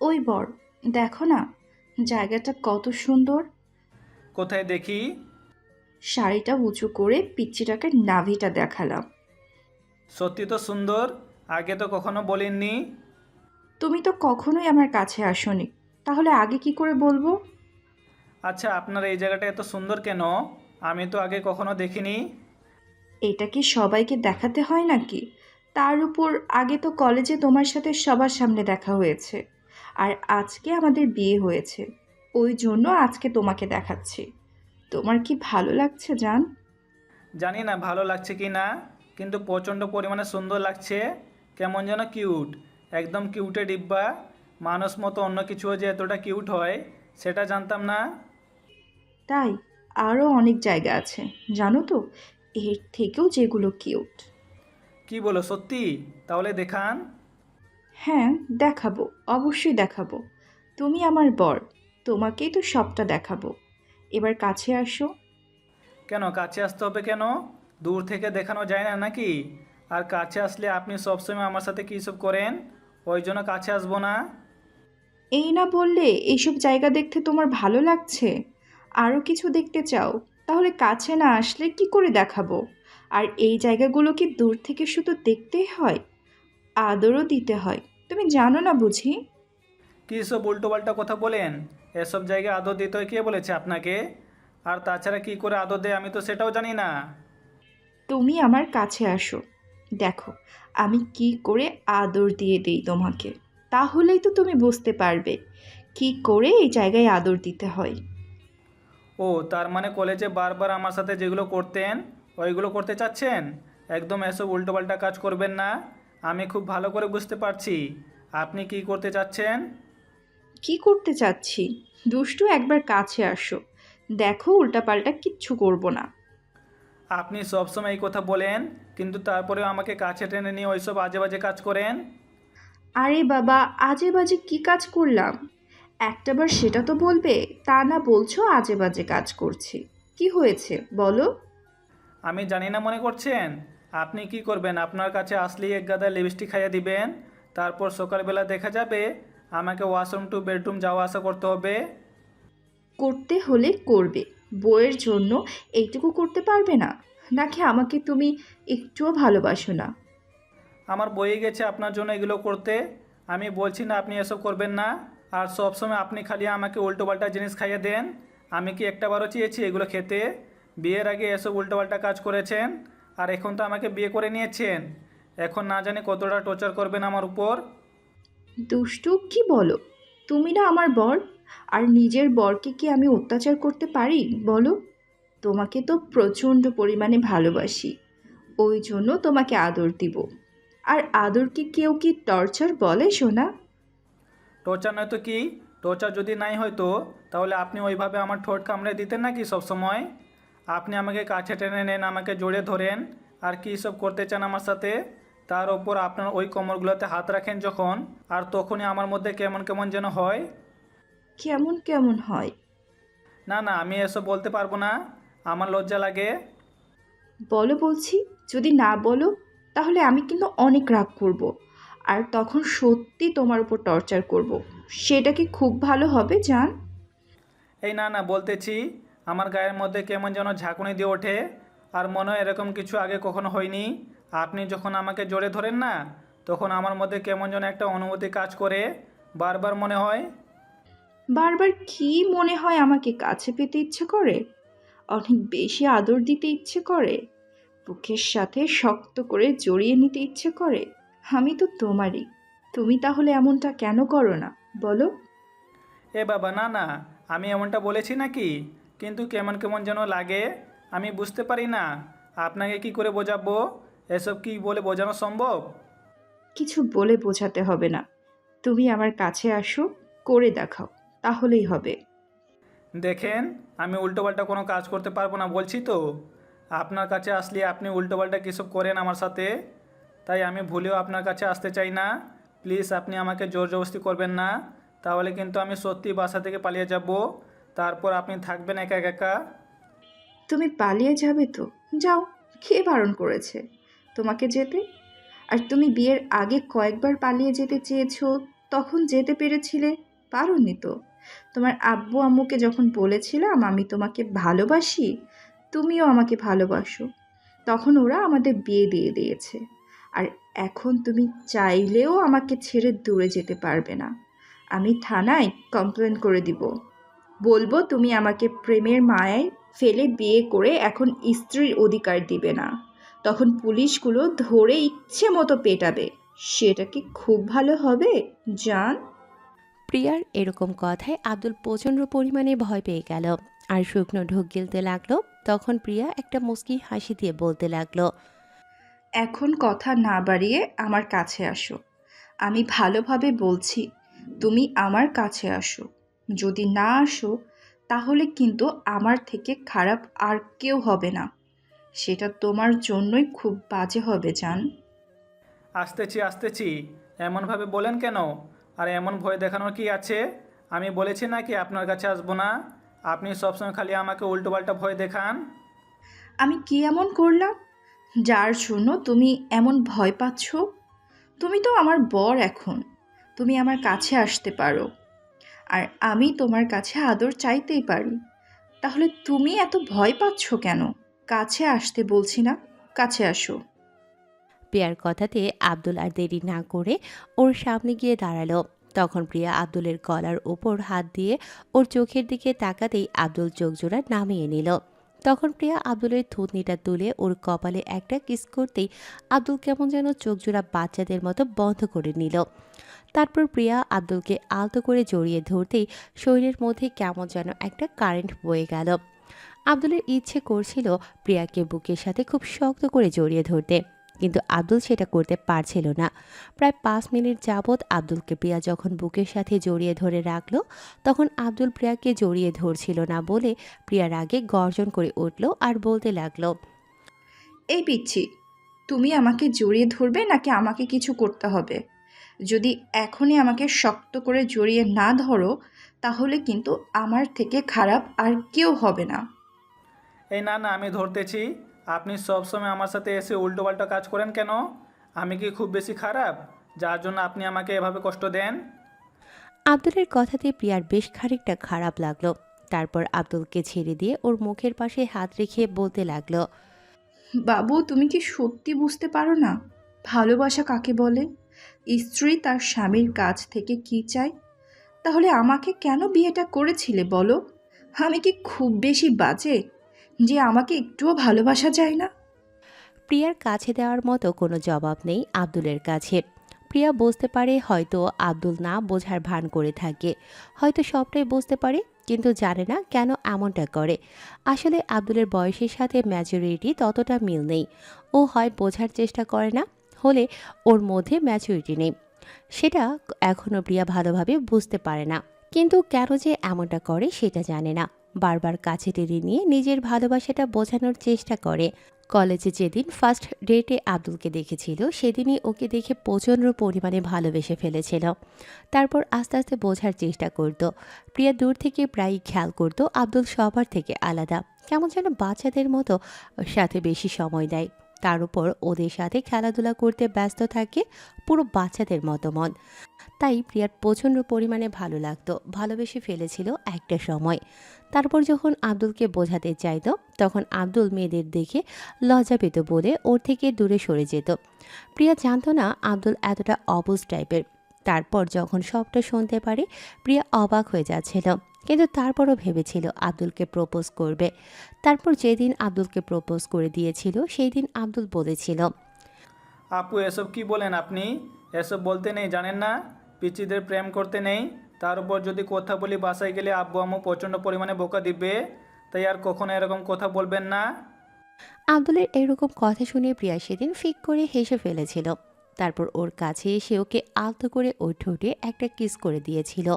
ওই বর দেখো না জায়গাটা কত সুন্দর। কোথায় দেখি? শাড়িটা উঁচু করে পিচ্চিটাকে নাভিটা দেখালাম। সত্যি তো সুন্দর আগে তো কখনো বলেননি তুমি তো কখনোই আমার কাছে আসোনি তাহলে আগে কি করে বলব? আচ্ছা আপনার এই জায়গাটা এত সুন্দর কেন? আমি তো আগে কখনো দেখিনি। এটা কি সবাইকে দেখাতে হয় নাকি? তার উপর আগে তো কলেজে তোমার সাথে সবার সামনে দেখা হয়েছে। আর আজকে আমাদের বিয়ে হয়েছে। ওই জন্য আজকে তোমাকে দেখাচ্ছি। তোমার কি ভালো লাগছে জান? জানি না ভালো লাগছে কি না কিন্তু প্রচণ্ড পরিমাণে সুন্দর লাগছে। কেমন যেন কিউট একদম কিউটে ডিব্বা। মানুষ মতো অন্য কিছুও যে এতটা কিউট হয় সেটা জানতাম না। তাই আরও অনেক জায়গা আছে জানো তো? এর থেকেও যেগুলো কিউট। কি বলো সত্যি? তাহলে দেখান। হ্যাঁ দেখাবো অবশ্যই দেখাবো। তুমি আমার বর তোমাকেই তো সবটা দেখাবো। এবার কাছে আসো। কেন কাছে আসতে হবে কেন? দূর থেকে দেখানো যায় না নাকি? আর কাছে আসলে আপনি সবসময় আমার সাথে কী সব করেন? ওই জন্য কাছে আসব না। এই না বললে এইসব জায়গা দেখতে তোমার ভালো লাগছে? আরও কিছু দেখতে চাও? তাহলে কাছে না আসলে কি করে দেখাবো? আর এই জায়গাগুলো কি দূর থেকে শুধু দেখতেই হয় আদরও দিতে হয়। তুমি জানো না বুঝি? কী সব উল্টোপাল্টা কথা বলেন? এসব জায়গায় আদর দিতে হয় কে বলেছে আপনাকে? আর তাছাড়া কি করে আদর দেয় আমি তো সেটাও জানি না। তুমি আমার কাছে আসো। দেখো আমি কি করে আদর দিয়ে দিই তোমাকে? তাহলেই তো তুমি বুঝতে পারবে কি করে এই জায়গায় আদর দিতে হয়। ও তার মানে কলেজে বারবার আমার সাথে যেগুলো করতেন? ওইগুলো করতে চাচ্ছেন? একদম এসব উল্টোপাল্টা কাজ করবেন না। আমি খুব ভালো করে বুঝতে পারছি। আপনি কি করতে চাচ্ছেন? কি করতে চাচ্ছি? দুষ্টু একবার কাছে আসো। দেখো উল্টাপাল্টা কিচ্ছু করব না। আপনি সবসময় এই কথা বলেন কিন্তু তারপরেও আমাকে কাছে টেনে নিয়ে ওইসব আজে বাজে কাজ করেন? আরে বাবা আজে বাজে কি কাজ করলাম? একটাবার সেটা তো বলবে তা না বলছো আজে বাজে কাজ করছি। কি হয়েছে বলো? আমি জানি না মনে করছেন? আপনি কি করবেন? আপনার কাছে আসলেই এক গাদা লিপস্টিক খাইয়ে দিবেন? তারপর সকালবেলা দেখা যাবে আমাকে ওয়াশরুম টু বেডরুম যাওয়া আসা করতে হবে। করতে হলে করবে। বইয়ের জন্য এইটুকু করতে পারবে না? নাকি আমাকে তুমি একটুও ভালোবাসো না? আমার বয়ে গেছে আপনার জন্য এগুলো করতে। আমি বলছি না আপনি এসব করবেন না। আর সবসময় আপনি খালি আমাকে উল্টোপাল্টা জিনিস খাইয়ে দেন। আমি কি একটাবারও চেয়েছি এগুলো খেতে? বিয়ের আগে এসব উল্টোপাল্টা কাজ করেছেন আর এখন তো আমাকে বিয়ে করে নিয়েছেন। এখন না জানি কতটা টর্চার করবেন আমার উপর। দুষ্টু কি বলো? তুমি না আমার বর আর নিজের বরকে কি আমি অত্যাচার করতে পারি? বলো। তোমাকে তো প্রচণ্ড পরিমাণে ভালোবাসি। ওই জন্য তোমাকে আদর দিব। আর আদরকে কেউ কি টর্চার বলে শোনা টর্চার নয়তো কি? টর্চার যদি নাই হয়তো তাহলে আপনি ওইভাবে আমার ঠোঁট কামড়ে দিতেন নাকি সবসময়? আপনি আমাকে কাছে টেনে নেন আমাকে জোরে ধরেন। আর কী সব করতে চান আমার সাথে? তার ওপর আপনার ওই কোমরগুলোতে হাত রাখেন যখন আর তখনই আমার মধ্যে কেমন কেমন যেন হয়। কেমন কেমন হয়? না না আমি এসব বলতে পারব না। আমার লজ্জা লাগে। বলো বলছি যদি না বলো তাহলে আমি কিন্তু অনেক রাগ করব। আর তখন সত্যি তোমার উপর টর্চার করব। সেটা কি খুব ভালো হবে জান? এই না না বলতেছি আমার গায়ের মধ্যে কেমন যেন ঝাঁকুনি দিয়ে ওঠে আর মনে হয় এরকম কিছু আগে কখনো হয়নি। আপনি যখন আমাকে জোরে ধরেন না তখন আমার মধ্যে কেমন যেন একটা অনুভূতি কাজ করে বারবার মনে হয়। বারবার কি মনে হয় আমাকে কাছে পেতে ইচ্ছে করে? অনেক বেশি আদর দিতে ইচ্ছে করে? বুকের সাথে শক্ত করে জড়িয়ে নিতে ইচ্ছে করে? আমি তো তোমারই। তুমি তাহলে এমনটা কেন করো না? বলো। এ বাবা না না আমি এমনটা বলেছি নাকি? কিন্তু কেমন কেমন যেন লাগে আমি বুঝতে পারি না। আপনাকে কি করে বোঝাবো? এসব কি বলে বোঝানো সম্ভব? কিছু বলে বোঝাতে হবে না। তুমি আমার কাছে আসো করে দেখাও তাহলেই হবে। দেখেন আমি উল্টোপাল্টা কোনো কাজ করতে পারব না বলছি তো। আপনার কাছে আসলে আপনি উল্টোপাল্টা কিসব করেন আমার সাথে? তাই আমি ভুলেও আপনার কাছে আসতে চাই না। প্লিজ আপনি আমাকে জোর জবস্তি করবেন না। তাহলে কিন্তু আমি সত্যি বাসা থেকে পালিয়ে যাব। তারপর আপনি থাকবেন একা একা? তুমি পালিয়ে যাবে তো। যাও কে বারণ করেছে। তোমাকে যেতে? আর তুমি বিয়ের আগে কয়েকবার পালিয়ে যেতে চেয়েছো, তখন যেতে পেরেছিলে? পারোনি তো। তোমার আব্বু আম্মুকে যখন বলেছিলাম, আমি তোমাকে ভালোবাসি, তুমিও আমাকে ভালোবাসো, তখন ওরা আমাদের বিয়ে দিয়ে দিয়েছে। আর এখন তুমি চাইলেও আমাকে ছেড়ে দূরে যেতে পারবে না। আমি থানায় কমপ্লেন করে দিব। বলব তুমি আমাকে প্রেমের মায়ায় ফেলে বিয়ে করে এখন স্ত্রীর অধিকার দিবে না। তখন পুলিশগুলো ধরে ইচ্ছে মতো পেটাবে। সেটা কি খুব ভালো হবে জান? প্রিয়ার এরকম কথায় আব্দুল প্রচণ্ড পরিমাণে ভয় পেয়ে গেল। আর শুকনো ঢোক গিলতে লাগল। তখন প্রিয়া একটা মুচকি হাসি দিয়ে বলতে লাগল এখন কথা না বাড়িয়ে আমার কাছে আসো। আমি ভালোভাবে বলছি তুমি আমার কাছে আসো। যদি না আসো তাহলে কিন্তু আমার থেকে খারাপ আর কেউ হবে না। সেটা তোমার জন্যই খুব বাজে হবে জান। আসতেছি আসতেছি। এমনভাবে বলেন কেন? আর এমন ভয় দেখানোর কি আছে? আমি বলেছি নাকি আপনার কাছে আসব না? আপনি সবসময় খালি আমাকে উল্টোপাল্টা ভয় দেখান। আমি কি এমন করলাম? যার জন্য তুমি এমন ভয় পাচ্ছ? তুমি তো আমার বর এখন। তুমি আমার কাছে আসতে পারো। আর আমি তোমার কাছে আদর চাইতেই পারি। তাহলে তুমি এত ভয় পাচ্ছ কেন? কাছে আসতে বলছি না, কাছে আসো। প্রিয়ার কথাতে আব্দুল আর দেরি না করে ওর সামনে গিয়ে দাঁড়াল। তখন প্রিয়া আব্দুলের গলার ওপর হাত দিয়ে ওর চোখের দিকে তাকাতেই আব্দুল চোখ জোড়া নামিয়ে নিল। তখন প্রিয়া আব্দুলের থুতনিটা তুলে ওর কপালে একটা কিস করতেই আব্দুল কেমন যেন চোখ জোড়া বাচ্চাদের মতো বন্ধ করে নিল। তারপর প্রিয়া আব্দুলকে আলতো করে জড়িয়ে ধরতেই শরীরের মধ্যে কেমন যেন একটা কারেন্ট বয়ে গেল। আব্দুলের ইচ্ছে করছিল প্রিয়াকে বুকের সাথে খুব শক্ত করে জড়িয়ে ধরতে, কিন্তু আব্দুল সেটা করতে পারছিল না। প্রায় পাঁচ মিনিট যাবৎ আব্দুলকে প্রিয়া যখন বুকের সাথে জড়িয়ে ধরে রাখল, তখন আব্দুল প্রিয়াকে জড়িয়ে ধরছিল না বলে প্রিয়ার আগে গর্জন করে উঠল আর বলতে লাগল, এই পিচ্ছি তুমি আমাকে জড়িয়ে ধরবে নাকি আমাকে কিছু করতে হবে? যদি এখনই আমাকে শক্ত করে জড়িয়ে না ধরো তাহলে কিন্তু আমার থেকে খারাপ আর কেউ হবে না। এই না না আমি ধরতেছি। আপনি সবসময় আমার সাথে এসে উল্টোপাল্টা কাজ করেন কেন? আমি কি খুব বেশি খারাপ? যার জন্য আপনি আমাকে এভাবে কষ্ট দেন? আব্দুলের কথাতে প্রিয়ার বেশ খানিকটা খারাপ লাগল। তারপর আব্দুলকে ছেড়ে দিয়ে ওর মুখের পাশে হাত রেখে বলতে লাগল বাবু তুমি কি সত্যি বুঝতে পারো না? ভালোবাসা কাকে বলে? স্ত্রী তার স্বামীর কাছ থেকে কি চায়? তাহলে আমাকে কেন বিয়েটা করেছিলে বলো? আমি কি খুব বেশি বাজে যে আমাকে একটুও ভালোবাসা যায় না? প্রিয়ার কাছে দেওয়ার মতো কোনো জবাব নেই আব্দুলের কাছে। প্রিয়া বুঝতে পারে হয়তো আব্দুল না বোঝার ভান করে থাকে। হয়তো সবটাই বুঝতে পারে, কিন্তু জানে না কেন এমনটা করে। আসলে আব্দুলের বয়সের সাথে ম্যাচুরিটি ততটা মিল নেই। ও হয় বোঝার চেষ্টা করে না হলে ওর মধ্যে ম্যাচুরিটি নেই। সেটা এখনও প্রিয়া ভালোভাবে বুঝতে পারে না। কিন্তু কেন যে এমনটা করে সেটা জানে না। বারবার কাছে টেনে নিয়ে নিজের ভালোবাসাটা বোঝানোর চেষ্টা করে। কলেজে যেদিন ফার্স্ট ডেটে আব্দুলকে দেখেছিল, সেদিনই ওকে দেখে প্রচণ্ড পরিমাণে ভালোবেসে ফেলেছিল। তারপর আস্তে আস্তে বোঝার চেষ্টা করত। প্রিয়া দূর থেকে প্রায়ই খেয়াল করত, আব্দুল সবার থেকে আলাদা। কেমন যেন বাচ্চাদের মতো সাথে বেশি সময় দেয়। তার উপর ওদের সাথে খেলাধুলা করতে ব্যস্ত থাকে পুরো বাচ্চাদের মতো মন। তাই প্রিয়ার প্রচণ্ড পরিমাণে ভালো লাগতো, ভালোবেসে ফেলেছিল একটা সময়। তারপর যখন আব্দুলকে বোঝাতে চাইতো, তখন আব্দুল মেয়েদের দেখে লজ্জা পেত বলে ওর থেকে দূরে সরে যেত। প্রিয়া জানতো না আব্দুল এতটা অবুজ টাইপের তারপর যখন সবটা শুনতে পারে, প্রিয়া অবাক হয়ে যাচ্ছিল। কিন্তু তারপরও ভেবেছিল আব্দুলকে প্রপোজ করবে। তারপর যেদিন আব্দুলকে প্রপোজ করে দিয়েছিল সেই দিন আব্দুল বলেছিল আপু এসব কি বলেন আপনি? এসব বলতে নেই জানেন না? পিচিদের প্রেম করতে নেই। তার উপর যদি কথা বলি বাসায় গেলে আব্বু আম্মু প্রচণ্ড পরিমাণে বোকা দিবে। তাই আর কখনো এরকম কথা বলবেন না। আব্দুলের এরকম কথা শুনে প্রিয়া সেদিন ফিক করে হেসে ফেলেছিল। তারপর ওর কাছে এসে ওকে আলতো করে ওই ঠোঁটে একটা কিস করে দিয়েছিল।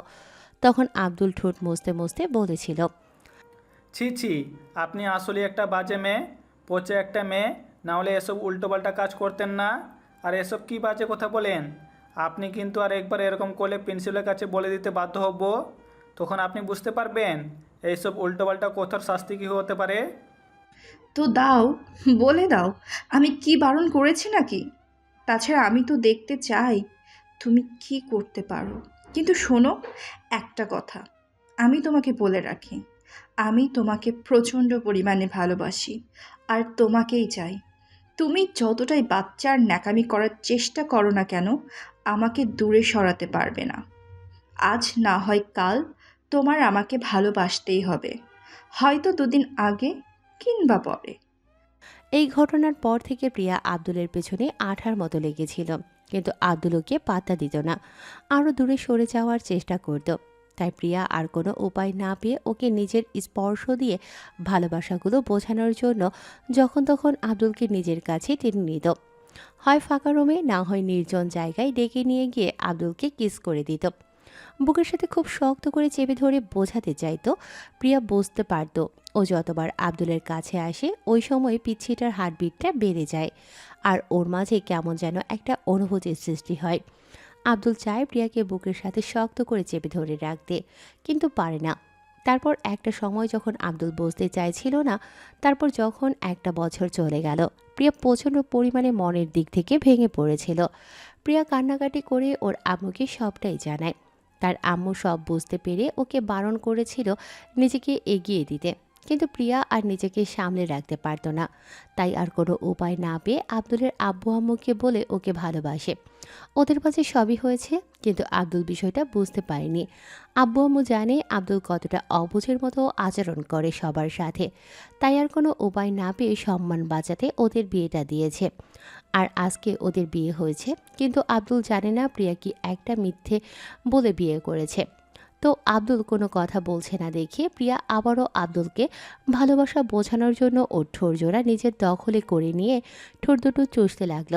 তখন আব্দুল ঠোঁট মুছতে মুছতে বলেছিল ছি ছি আপনি আসলে একটা বাজে মেয়ে পচে একটা মেয়ে নাহলে এসব উল্টোপাল্টা কাজ করতেন না। আর এসব কি বাজে কথা বলেন? আপনি কিন্তু আর একবার এরকম করলে প্রিন্সিপালের কাছে বলে দিতে বাধ্য হব। তখন আপনি বুঝতে পারবেন এইসব উল্টোপাল্টা কথার শাস্তি কী হতে পারে। তো দাও বলে দাও আমি কি বারণ করেছি নাকি? তাছাড়া আমি তো দেখতে চাই তুমি কি করতে পারো? কিন্তু শোনো, একটা কথা। আমি তোমাকে বলে রাখি, আমি তোমাকে প্রচণ্ড পরিমাণে ভালোবাসি আর তোমাকেই চাই। তুমি যতটাই বাচ্চার ন্যাকামি করার চেষ্টা করো না কেন, আমাকে দূরে সরাতে পারবে না। আজ না হয় কাল তোমার আমাকে ভালোবাসতেই হবে। হয়তো দুদিন আগে কিংবা পরে। এই ঘটনার পর থেকে প্রিয়া আব্দুলের পেছনে আঠার মতো লেগেছিল। কিন্তু আব্দুল ওকে পাত্তা দিত না। আরও দূরে সরে যাওয়ার চেষ্টা করত। তাই প্রিয়া আর কোনো উপায় না পেয়ে ওকে নিজের স্পর্শ দিয়ে ভালোবাসাগুলো বোঝানোর জন্য যখন তখন আব্দুলকে নিজের কাছে টেনে নিত। হয় ফাঁকা রুমে, না হয় নির্জন জায়গায় ডেকে নিয়ে গিয়ে আব্দুলকে কিস করে দিত। বুকের সাথে খুব শক্ত করে চেপে ধরে বোঝাতে চাইতো। প্রিয়া বুঝতে পারতো ও যতবার আব্দুলের কাছে আসে, ওই সময় পিচ্ছিটার হার্টবিটটা বেড়ে যায়। আর ওর মাঝে কেমন যেন একটা অনুভূতির সৃষ্টি হয়। আব্দুল চায় প্রিয়াকে বুকের সাথে শক্ত করে চেপে ধরে রাখতে, কিন্তু পারে না। তারপর একটা সময় যখন আব্দুল বসতে চাইছিল না, তারপর যখন একটা বছর চলে গেল, প্রিয়া প্রচণ্ড পরিমাণে মনের দিক থেকে ভেঙে পড়েছিল। প্রিয়া কান্নাকাটি করে ওর আম্মুকে সবটাই জানায়। তার আম্মু সব বুঝতে পেরে ওকে বারণ করেছিল নিজেকে এগিয়ে দিতে। কিন্তু প্রিয়া আর নিজেকে সামলে রাখতে পারতো না। তাই আর কোনো উপায় না পেয়ে আব্দুলের আব্বু আম্মুকে বলে ওকে ভালোবাসে। ওদের মাঝে সবই হয়েছে, কিন্তু আব্দুল বিষয়টা বুঝতে পারেনি। আব্বু আম্মু জানে আব্দুল কতটা অবুঝের মতো আচরণ করে সবার সাথে। তাই আর কোনো উপায় না পেয়ে সম্মান বাঁচাতে ওদের বিয়েটা দিয়েছে। আর আজকে ওদের বিয়ে হয়েছে, কিন্তু আব্দুল জানে না প্রিয়া কি একটা মিথ্যে বলে বিয়ে করেছে। তো আব্দুল কোনো কথা বলছে না দেখে প্রিয়া আবারও আব্দুলকে ভালোবাসা বোঝানোর জন্য ওর ঠোর জোড়া নিজের দখলে করে নিয়ে ঠোঁট দুটো চষতে লাগল।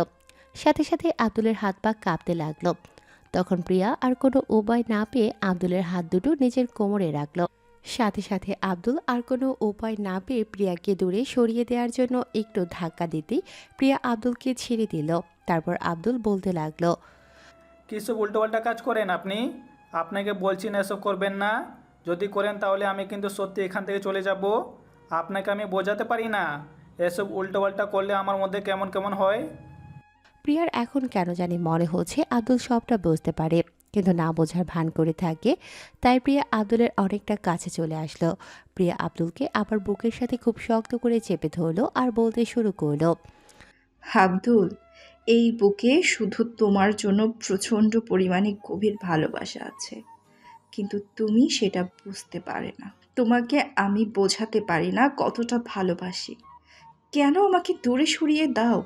সাথে সাথে আব্দুলের হাত পা কাঁপতে লাগল। তখন প্রিয়া আর কোনো উপায় না পেয়ে আব্দুলের হাত দুটো নিজের কোমরে রাখল। সাথে সাথে আব্দুল আর কোনো উপায় না পেয়ে প্রিয়াকে দূরে সরিয়ে দেওয়ার জন্য একটু ধাক্কা দিতেই প্রিয়া আব্দুলকে ছেড়ে দিল। তারপর আব্দুল বলতে লাগল, কিছু উল্টোপাল্টা কাজ করেন আপনি? আপনাকে বলছি না এসব করবেন না। যদি করেন তাহলে আমি কিন্তু সত্যি এখান থেকে চলে যাব। আপনাকে আমি বোঝাতে পারি না। এসব উল্টোপাল্টা করলে আমার মধ্যে কেমন কেমন হয়? প্রিয়ার এখন কেন জানি মনে হচ্ছে আব্দুল সবটা বুঝতে পারে কিন্তু না বোঝার ভান করে থাকে। তাই প্রিয়া আব্দুলের অনেকটা কাছে চলে আসলো। প্রিয়া আব্দুলকে আবার বুকের সাথে খুব শক্ত করে চেপে ধরলো আর বলতে শুরু করল আব্দুল এই বুকে শুধু তোমার জন্য প্রচণ্ড পরিমাণে গভীর ভালোবাসা আছে। কিন্তু তুমি সেটা বুঝতে পারে না। তোমাকে আমি বোঝাতে পারি না কতটা ভালোবাসি। কেন আমাকে দূরে সরিয়ে দাও?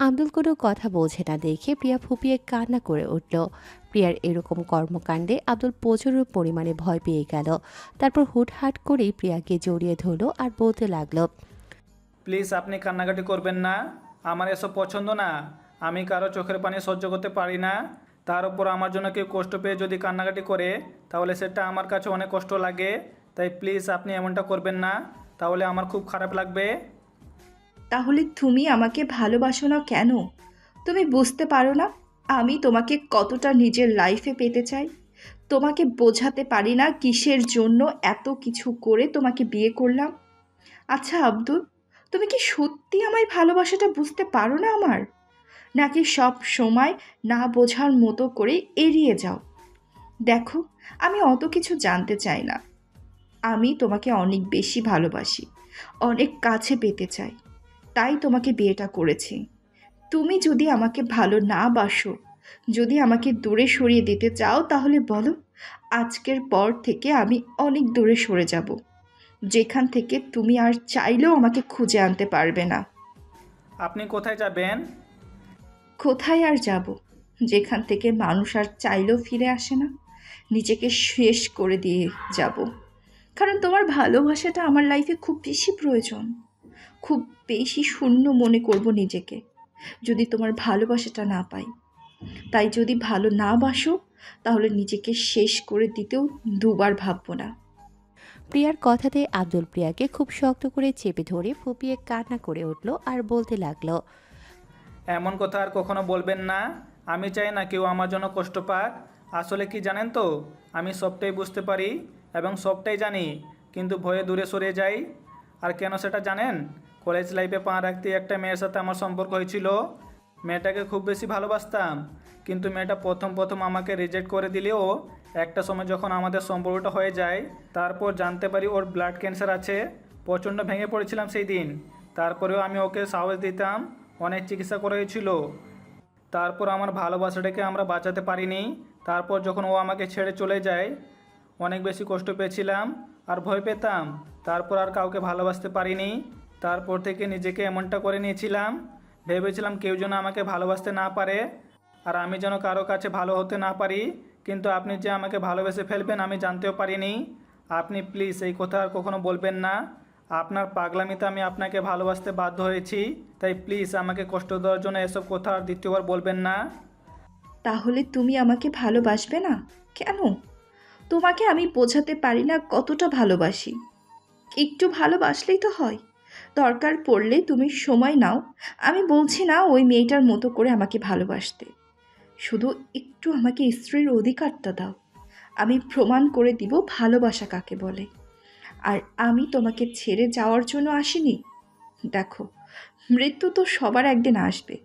আব্দুল কোনো কথা বোঝে না দেখে প্রিয়া ফুপিয়ে কান্না করে উঠল। প্রিয়ার এরকম কর্মকাণ্ডে আব্দুল প্রচুর পরিমাণে ভয় পেয়ে গেল। তারপর হুটহাট করেই প্রিয়াকে জড়িয়ে ধরলো আর বলতে লাগল প্লিজ আপনি কান্নাকাটি করবেন না। আমার এসব পছন্দ না। আমি কারও চোখের পানি সহ্য করতে পারি না। তার উপর আমার জন্য কেউ কষ্ট পেয়ে যদি কান্নাকাটি করে, তাহলে সেটা আমার কাছে অনেক কষ্ট লাগে। তাই প্লিজ আপনি এমনটা করবেন না। তাহলে আমার খুব খারাপ লাগবে। তাহলে তুমি আমাকে ভালোবাসো না কেন? তুমি বুঝতে পারো না আমি তোমাকে কতটা নিজের লাইফে পেতে চাই। তোমাকে বোঝাতে পারি না কিসের জন্য এত কিছু করে তোমাকে বিয়ে করলাম। আচ্ছা আব্দুল তুমি কি সত্যি আমায় ভালোবাসাটা বুঝতে পারো না আমার? নাকি সব সময় না বোঝার মতো করে এড়িয়ে যাও? দেখো, আমি অত কিছু জানতে চাই না। আমি তোমাকে অনেক বেশি ভালোবাসি, অনেক কাছে পেতে চাই। তাই তোমাকে বিয়েটা করেছি। তুমি যদি আমাকে ভালো না বাসো, যদি আমাকে দূরে সরিয়ে দিতে চাও তাহলে বলো, আজকের পর থেকে আমি অনেক দূরে সরে যাব। যেখান থেকে তুমি আর চাইলেও আমাকে খুঁজে আনতে পারবে না। আপনি কোথায় যাবেন? কোথায় আর যাব? যেখান থেকে মানুষ আর চাইলেও ফিরে আসে না। নিজেকে শেষ করে দিয়ে যাব। কারণ তোমার ভালোবাসাটা আমার লাইফে খুব বেশি প্রয়োজন। খুব বেশি শূন্য মনে করব নিজেকে। যদি তোমার ভালোবাসাটা না পাই। তাই যদি ভালো না বাসো তাহলে নিজেকে শেষ করে দিতেও দুবার ভাববো না। প্রিয়ার কথাতে আব্দুল প্রিয়াকে খুব শক্ত করে চেপে ধরে ফুপিয়ে কান্না করে উঠল আর বলতে লাগল, এমন কথা আর কখনো বলবেন না। আমি চাই না কেউ আমার জন্য কষ্ট পাক। আসলে কি জানেন তো, আমি সবটাই বুঝতে পারি এবং সবটাই জানি, কিন্তু ভয়ে দূরে সরে যাই। আর কেন সেটা জানেন? কলেজ লাইফে পা রাখতে একটা মেয়ের সাথে আমার সম্পর্ক হয়েছিল। মেয়েটাকে খুব বেশি ভালোবাসতাম, কিন্তু মেয়েটা প্রথম প্রথম আমাকে রিজেক্ট করে দিলেও একটা সময় যখন আমাদের সম্পর্কটা হয়ে যায়, তারপর জানতে পারি ওর ব্লাড ক্যান্সার আছে, প্রচণ্ড ভেঙে পড়েছিলাম সেই দিন। তারপরেও আমি ওকে সাহস দিতাম, অনেক চিকিৎসা করেছিল। তারপর আমার ভালোবাসাটাকে আমরা বাঁচাতে পারিনি। তারপর যখন ও আমাকে ছেড়ে চলে যায়, অনেক বেশি কষ্ট পেয়েছিলাম আর ভয় পেতাম। তারপর আর কাউকে ভালোবাসতে পারিনি। তারপর থেকে নিজেকে এমনটা করে নিয়েছিলাম, ভেবেছিলাম কেউ যেন আমাকে ভালোবাসতে না পারে আর আমি যেন কারও কাছে ভালো হতে না পারি। কিন্তু আপনি যে আমাকে ভালোবেসে ফেলবেন আমি জানতেও পারিনি। আপনি প্লিজ এই কথা আর কখনো বলবেন না। আপনার পাগলামিতে আমি আপনাকে ভালোবাসতে বাধ্য হয়েছি, তাই প্লিজ আমাকে কষ্ট দেওয়ার জন্য এসব কথা আর দ্বিতীয়বার বলবেন না। তাহলে তুমি আমাকে ভালোবাসবে না? কেন? তোমাকে আমি বোঝাতে পারি না কতটা ভালোবাসি। একটু ভালোবাসলেই তো হয়। দরকার পড়লে তুমি সময় নাও। আমি বলছি না ওই মেয়েটার মতো করে আমাকে ভালোবাসতে। শুধু একটু আমাকে স্ত্রীর অধিকারটা দাও। আমি প্রমাণ করে দিব ভালোবাসা কাকে বলে। আর আমি তোমাকে ছেড়ে যাওয়ার জন্য আসিনি? দেখো, মৃত্যু তো সবার একদিন আসবে।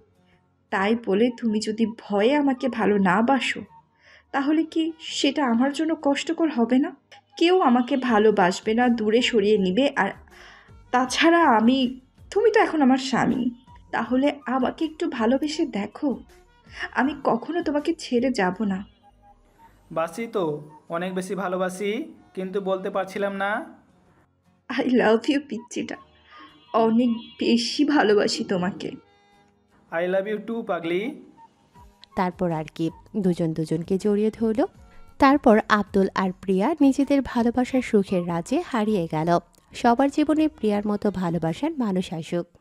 তাই বলে তুমি যদি ভয়ে আমাকে ভালো না বাসো, তাহলে কি সেটা আমার জন্য কষ্টকর হবে না? কেউ আমাকে ভালোবাসবে না, দূরে সরিয়ে নিবে। আর তাছাড়া আমি, তুমি তো এখন আমার স্বামী। তাহলে আমাকে একটু ভালোবেসে দেখো। আমি কখনো তোমাকে ছেড়ে যাব না। বাসি তো অনেক বেশি ভালোবাসি কিন্তু বলতে পারছিলাম না। আই লাভ ইউ পিচ্চিটা। অনেক বেশি ভালোবাসি তোমাকে। আই লাভ ইউ টু পাগলি। তারপর আর কি দুজন দুজনকে জড়িয়ে ধরল। তারপর আব্দুল আর প্রিয়া নিজেদের ভালোবাসার সুখের রাজ্যে হারিয়ে গেল। সবার জীবনে প্রিয়ার মতো ভালোবাসার মানুষ আসুক।